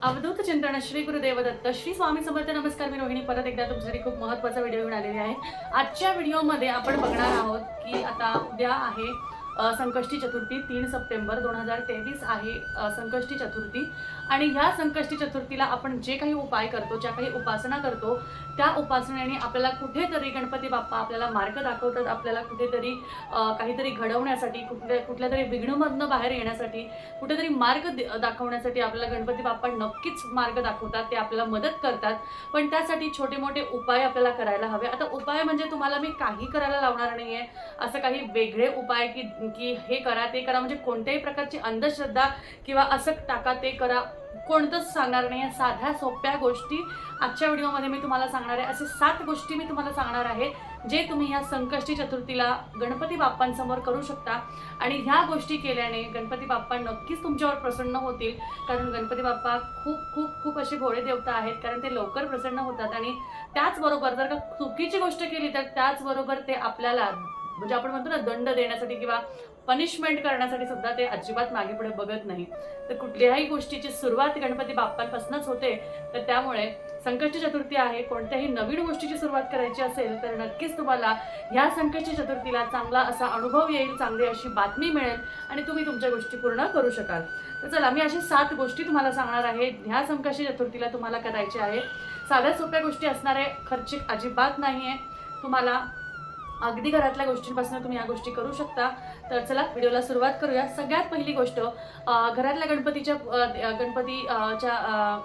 अवधूत चिंतन श्री गुरुदेव दत्त श्री स्वामी समर्थ नमस्कार मी रोहिणी. परत एकदा तुमच्यासाठी खूप महत्त्वाचा व्हिडिओ घेऊन आलेली आहे. आजच्या व्हिडिओमध्ये आपण बघणार आहोत की आता उद्या आहे संकष्टी चतुर्थी तीन सप्टेंबर दोन हजार तेवीस आहे संकष्टी चतुर्थी. आणि ह्या संकष्टी चतुर्थीला आपण जे काही उपाय करतो ज्या काही उपासना करतो त्या उपासनेने आपल्याला कुठेतरी गणपती बाप्पा आपल्याला मार्ग दाखवतात आपल्याला कुठेतरी काहीतरी घडवण्यासाठी कुठल्या कुठल्या तरी विघ्नमधनं बाहेर येण्यासाठी कुठेतरी मार्ग दाखवण्यासाठी आपल्याला गणपती बाप्पा नक्कीच मार्ग दाखवतात ते आपल्याला मदत करतात. पण त्यासाठी छोटे मोठे उपाय आपल्याला करायला हवे. आता उपाय म्हणजे तुम्हाला मी काही करायला लावणार नाही आहे असं काही वेगळे उपाय की की हे करा ते करा. म्हणजे कोणत्याही प्रकारची अंधश्रद्धा किंवा असं टाका ते करा. कोणतंच सांगणार नाही. साध्या सोप्या गोष्टी आजच्या व्हिडिओमध्ये मी तुम्हाला सांगणार आहे. असे सात गोष्टी मी तुम्हाला सांगणार आहे जे तुम्ही या संकष्टी चतुर्थीला गणपती बाप्पांसमोर करू शकता. आणि ह्या गोष्टी केल्याने गणपती बाप्पा नक्कीच तुमच्यावर प्रसन्न होतील. कारण गणपती बाप्पा खूप खूप खूप असे भोळे देवता आहेत. कारण ते लवकर प्रसन्न होतात. आणि त्याचबरोबर जर का चुकीची गोष्ट केली तर त्याचबरोबर ते आपल्याला म्हणजे आपण म्हणतो ना दंड देण्यासाठी किंवा पनिशमेंट करण्यासाठी सुद्धा ते अजिबात मागे पुढे बघत नाही. तर कुठल्याही गोष्टीची सुरुवात गणपती बाप्पांपासूनच होते. तर त्यामुळे संकष्ट चतुर्थी आहे. कोणत्याही नवीन गोष्टीची सुरुवात करायची असेल तर नक्कीच तुम्हाला ह्या संकष्ट चतुर्थीला चांगला असा अनुभव येईल चांगली अशी बातमी मिळेल आणि तुम्ही तुमच्या गोष्टी पूर्ण करू शकाल. तर चला मी अशा सात गोष्टी तुम्हाला सांगणार आहे. ह्या संकष्ट चतुर्थीला तुम्हाला करायची आहे. साध्या सोप्या गोष्टी असणारे खर्चिक अजिबात नाही आहे तुम्हाला अगदी घरातल्या गोष्टींपासून तुम्ही या गोष्टी करू शकता. तर चला व्हिडिओला सुरुवात करूया. सगळ्यात पहिली गोष्ट घरातल्या गणपतीच्या गणपतीच्या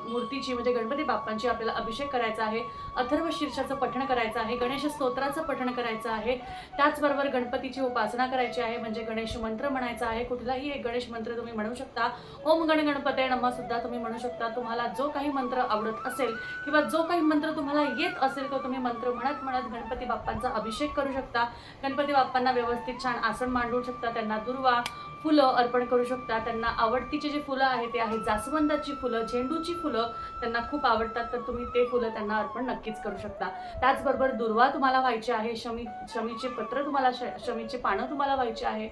मूर्तीची म्हणजे गणपती बाप्पांची आपल्याला अभिषेक करायचा आहे अथर्व शीर्षाचं पठण करायचं आहे गणेश स्तोत्राचं पठण करायचं आहे त्याचबरोबर गणपतीची उपासना करायची आहे म्हणजे गणेश मंत्र म्हणायचा आहे कुठलाही एक गणेश मंत्र तुम्ही म्हणू शकता. ओम गण गणपते नमः सुद्धा तुम्ही म्हणू शकता. तुम्हाला जो काही मंत्र आवडत असेल किंवा जो काही मंत्र तुम्हाला येत असेल तो तुम्ही मंत्र म्हणत म्हणत गणपती बाप्पांचा अभिषेक करू शकता. गणपती बाप्पांना व्यवस्थित छान आसन मांडू शकता. त्यांना दुर्वा फुलं अर्पण करू शकता त्यांना आवडतीचे जे फुलं आहेत ते आहेत जास्वंदाची फुलं झेंडूची फुलं त्यांना खूप आवडतात तर तुम्ही ते फुलं त्यांना अर्पण नक्कीच करू शकता. त्याचबरोबर दुर्वा तुम्हाला व्हायची आहे शमी शमीचे पत्र तुम्हाला श शमीचे पानं तुम्हाला व्हायचे आहे.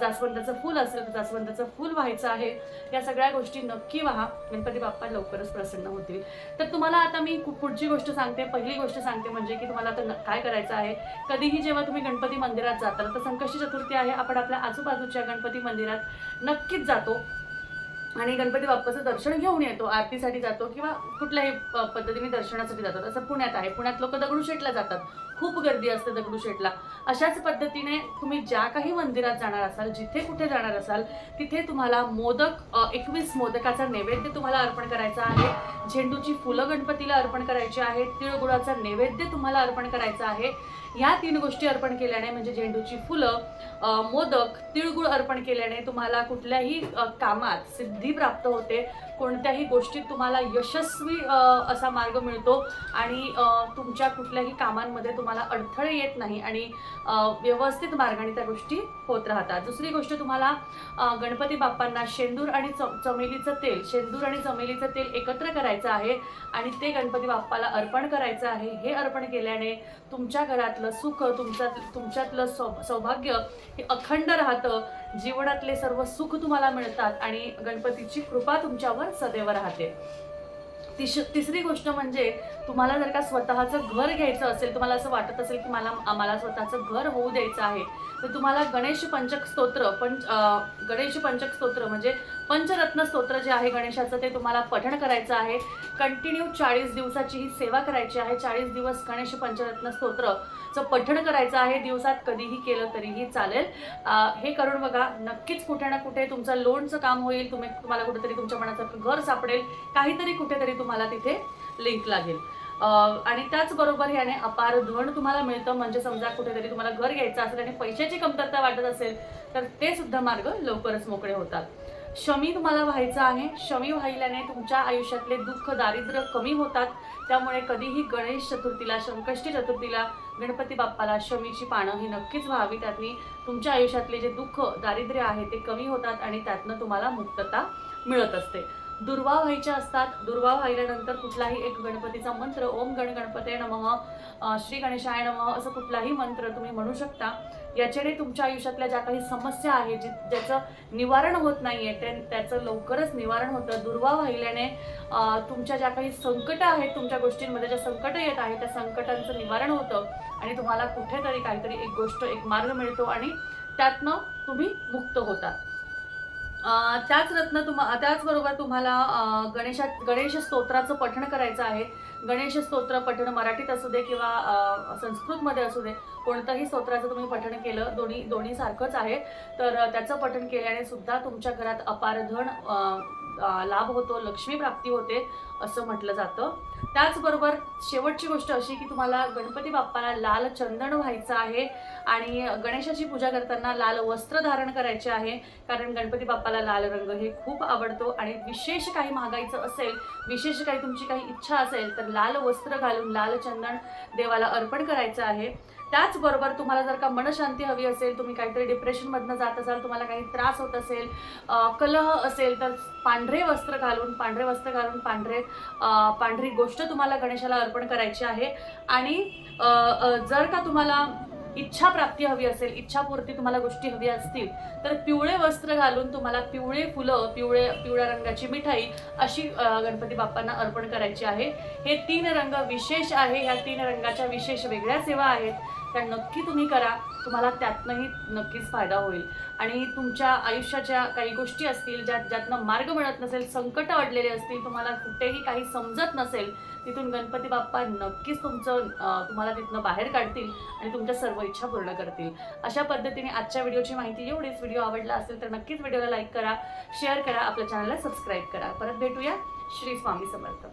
जास्वंदाचं फूल असेल तर जास्वंदाचं फूल व्हायचं आहे. या सगळ्या गोष्टी नक्की व्हा. गणपती बाप्पा लवकरच प्रसन्न होतील. तर तुम्हाला आता मी कु- पुढची गोष्ट सांगते. पहिली गोष्ट सांगते म्हणजे की तुम्हाला आता काय करायचं आहे? कधीही जेव्हा तुम्ही गणपती मंदिरात जाताल तर संकष्टी चतुर्थी आहे. आपण आपल्या आजूबाजूच्या गणपती मंदिरात नक्कीच जातो. आणि गणपती बाप्पाचं दर्शन घेऊन येतो आरतीसाठी जातो किंवा कुठल्याही प- पद्धतीने दर्शनासाठी जातो असं पुण्यात आहे. पुण्यात लोक दगडूशेठला जातात. खूप गर्दी असते दगडूशेठला अशाच पद्धतीने तुम्ही ज्या काही मंदिरात जाणार असाल जिथे कुठे जाणार असाल तिथे तुम्हाला मोदक एकवीस मोदकाचा नैवेद्य तुम्हाला अर्पण करायचा आहे. झेंडूची फुलं गणपतीला अर्पण करायची आहे तिळगुळाचा नैवेद्य तुम्हाला अर्पण करायचा आहे. या तीन गोष्टी अर्पण केल्याने म्हणजे झेंडूची फुलं मोदक तिळगुळ अर्पण केल्याने तुम्हाला कुठल्याही कामात सिद्ध प्राप्त होते. कोणत्याही गोष्टीत तुम्हाला यशस्वी असा मार्ग मिळतो आणि तुमच्या कुठल्याही कामांमध्ये तुम्हाला अडथळे येत नाही आणि व्यवस्थित मार्गाने त्या गोष्टी होत राहतात. दुसरी गोष्ट तुम्हाला गणपती बाप्पांना शेंदूर आणि च चमेलीचं तेल शेंदूर आणि चमेलीचं तेल एकत्र करायचं आहे आणि ते गणपती बाप्पाला अर्पण करायचं आहे. हे अर्पण केल्याने तुमच्या घरातलं सुख तुमच्यात तुमच्यातलं सौ सौभाग्य हे अखंड राहतं. जीवनातले सर्व सुख तुम्हाला मिळतात आणि गणपतीची कृपा तुमच्यावर सदैव राहते. तिश तिसरी गोष्ट म्हणजे तुम्हाला जर का स्वतःचं घर घ्यायचं असेल तुम्हाला असं वाटत असेल की मला आम्हाला स्वतःचं घर होऊ द्यायचं आहे तर तुम्हाला गणेश पंचक स्तोत्र पंच गणेश पंचक स्तोत्र म्हणजे पंचरत्न स्तोत्र जे आहे गणेशाचं ते तुम्हाला पठण करायचं आहे. कंटिन्यू चाळीस दिवसाची ही सेवा करायची आहे. चाळीस दिवस गणेश पंचरत्न स्तोत्रचं पठण करायचं आहे. दिवसात कधीही केलं तरीही चालेल. हे करून बघा नक्कीच कुठे ना कुठे तुमचं लोनचं काम होईल. तुम्ही तुम्हाला कुठेतरी तुमच्या मनाचं घर सापडेल. काहीतरी कुठेतरी तुम्हाला तिथे लिंक लागेल. आणि त्याचबरोबर ह्याने अपार धन तुम्हाला मिळतं. म्हणजे समजा कुठेतरी तुम्हाला घर घ्यायचं असेल आणि पैशाची कमतरता वाटत असेल तर ते सुद्धा मार्ग लवकरच मोकळे होतात. शमी तुम्हाला व्हायचं आहे. शमी व्हायल्याने तुमच्या आयुष्यातले दुःख दारिद्र्य कमी होतात. त्यामुळे कधीही गणेश चतुर्थीला संकष्टी चतुर्थीला गणपती बाप्पाला शमीची पानं ही नक्कीच व्हावी. त्यातनी तुमच्या आयुष्यातले जे दुःख दारिद्र्य आहे ते कमी होतात आणि त्यातनं तुम्हाला मुक्तता मिळत असते. दुर्वा व्हायच्या असतात. दुर्वा व्हायल्यानंतर कुठलाही एक गणपतीचा मंत्र ओम गण गणपते नमः श्री गणेशाय नमः असं कुठलाही मंत्र तुम्ही म्हणू शकता. याच्याने तुमच्या आयुष्यातल्या ज्या काही समस्या आहेत जी ज्याचं निवारण होत नाही आहे ते त्याचं लवकरच निवारण होतं. दुर्वा वाहिल्याने तुमच्या ज्या काही संकटं आहेत तुमच्या गोष्टींमध्ये ज्या संकटं येत आहेत त्या संकटांचं निवारण होतं. आणि तुम्हाला कुठेतरी काहीतरी एक गोष्ट एक मार्ग मिळतो आणि त्यातनं तुम्ही मुक्त होतात त्याच रत्न तुम्हा त्याचबरोबर तुम्हाला गणेशा गणेश स्तोत्राचं पठण करायचं आहे. गणेश स्तोत्र पठण मराठीत असू दे किंवा संस्कृतमध्ये असू दे कोणतंही स्तोत्राचं तुम्ही पठण केलं दोन्ही दोन्ही सारखंच आहे. तर त्याचं पठण केल्याने सुद्धा तुमच्या घरात अपार धन लाभ होतो लक्ष्मी प्राप्ती होते असं म्हटलं जातं. त्याचबरोबर शेवटची गोष्ट अशी की तुम्हाला गणपती बाप्पाला लाल चंदन व्हायचं आहे आणि गणेशाची पूजा करताना लाल वस्त्र धारण करायचे आहे कारण गणपती बाप्पाला लाल रंग हे खूप आवडतो आणि विशेष काही मागायचं असेल विशेष काही तुमची काही इच्छा असेल तर लाल वस्त्र घालून लाल चंदन देवाला अर्पण करायचं आहे. त्याचबरोबर तुम्हाला जर का मनशांती हवी असेल तुम्ही काहीतरी डिप्रेशनमधनं जात असाल तुम्हाला काही त्रास होत असेल कलह असेल तर पांढरे वस्त्र घालून पांढरे वस्त्र घालून पांढरे पांढरी गोष्ट तुम्हाला गणेशाला अर्पण करायची आहे. आणि जर का तुम्हाला इच्छा प्राप्ती हवी असेल इच्छापूर्ती तुम्हाला गोष्टी हवी असतील तर पिवळे वस्त्र घालून तुम्हाला पिवळे फुलं पिवळे पिवळ्या रंगाची मिठाई अशी गणपती बाप्पांना अर्पण करायची आहे. हे तीन रंग विशेष आहे ह्या तीन रंगाच्या विशेष वेगळ्या सेवा आहेत. त्या नक्की तुम्ही करा. तुम्हाला त्यातनंही नक्कीच फायदा होईल. आणि तुमच्या आयुष्याच्या काही गोष्टी असतील ज्यात ज्यातनं मार्ग मिळत नसेल संकट अडलेले असतील तुम्हाला कुठेही काही समजत नसेल तिथून गणपती बाप्पा नक्कीच तुमचं तुम्हाला तिथनं बाहेर काढतील आणि तुमच्या सर्व इच्छा पूर्ण करतील. अशा पद्धतीने आजच्या व्हिडिओची माहिती एवढीच. व्हिडिओ आवडला असेल तर नक्कीच व्हिडिओला लाईक करा शेअर करा आपल्या चॅनलला सबस्क्राईब करा. परत भेटूया श्री स्वामी समर्थ.